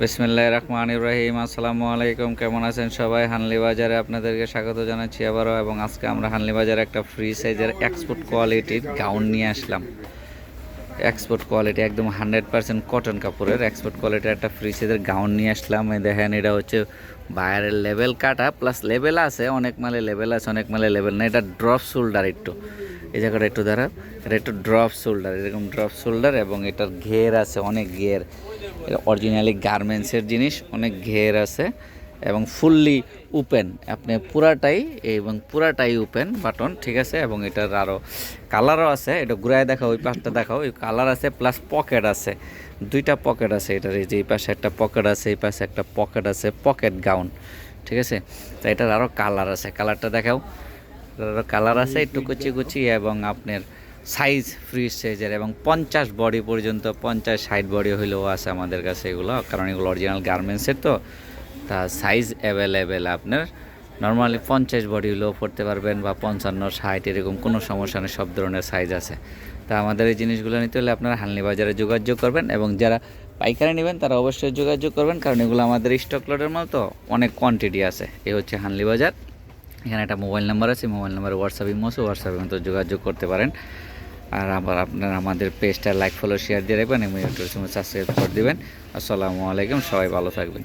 বিসমিল্লাহ রহমান ইব্রাহিম আসসালামু আলাইকুম, কেমন আছেন সবাই? হানলি বাজারে আপনাদেরকে স্বাগত জানাচ্ছি আবারও, এবং আজকে আমরা হানলি বাজারে একটা ফ্রি সাইজের এক্সপোর্ট কোয়ালিটির গাউন নিয়ে আসলাম। এক্সপোর্ট কোয়ালিটি একদম হান্ড্রেড পার্সেন্ট কটন কাপড়ের এক্সপোর্ট কোয়ালিটির একটা ফ্রি সাইজের গাউন নিয়ে আসলাম। দেখেন, এটা হচ্ছে বাইরের লেভেল কাটা প্লাস লেভেল আছে, অনেক মালে লেভেল আছে, অনেক মালে লেভেল না, এটা ড্রপ শোল্ডার একটু। এই জায়গাটা একটু দাঁড়া এটা একটু ড্রপ শোল্ডার এরকম ড্রপ শোল্ডার এবং এটার ঘের আছে, অনেক ঘের। অরিজিনালি গার্মেন্টসের জিনিস, অনেক ঘের আছে এবং ফুললি ওপেন আপনি পুরাটাই এবং পুরাটাই ওপেন বাটন ঠিক আছে? এবং এটার আরও কালারও আছে, এটা ঘুরায় দেখাও, ওই পাশটা দেখাও। ওই কালার আছে প্লাস পকেট আছে। দুইটা পকেট আছে এটার, এই যে এই পাশে একটা পকেট আছে, এই পাশে একটা পকেট আছে পকেট গাউন ঠিক আছে? তো এটার আরও কালার আছে। কালারটা দেখাও। আরও কালার আছে, একটু কুচি কুচি এবং আপনার সাইজ ফ্রি সাইজের এবং পঞ্চাশ বডি পর্যন্ত, পঞ্চাশ, ষাট বডি হইলেও আছে আমাদের কাছে এগুলো, কারণ এগুলো অরিজিনাল গার্মেন্টসের তো। তা সাইজ অ্যাভেলেবেল আপনার। নর্মালি পঞ্চাশ বডি হলেও পড়তে পারবেন বা পঞ্চান্ন, ষাট, এরকম কোনো সমস্যা নেই, সব ধরনের সাইজ আছে। তা আমাদের এই জিনিসগুলো নিতে হলে আপনারা হালনি বাজারে যোগাযোগ করবেন এবং যারা পাইকারি নেবেন তারা অবশ্যই যোগাযোগ করবেন, কারণ এগুলো আমাদের স্টক লটের মাল তো অনেক কোয়ান্টিটি আছে। এ হচ্ছে হানলি বাজার। এখানে একটা মোবাইল নাম্বার আছে মোবাইল নাম্বারে হোয়াটসঅ্যাপ ইমোসো হোয়াটসঅ্যাপে মতো যোগাযোগ করতে পারেন। আর আবার আপনারা আমাদের পেজটা লাইক ফলো শেয়ার দিয়ে রাখবেন এবং ইউটিউব সাবস্ক্রাইব করে দেবেন। আসসালামু আলাইকুম, সবাই ভালো থাকবেন।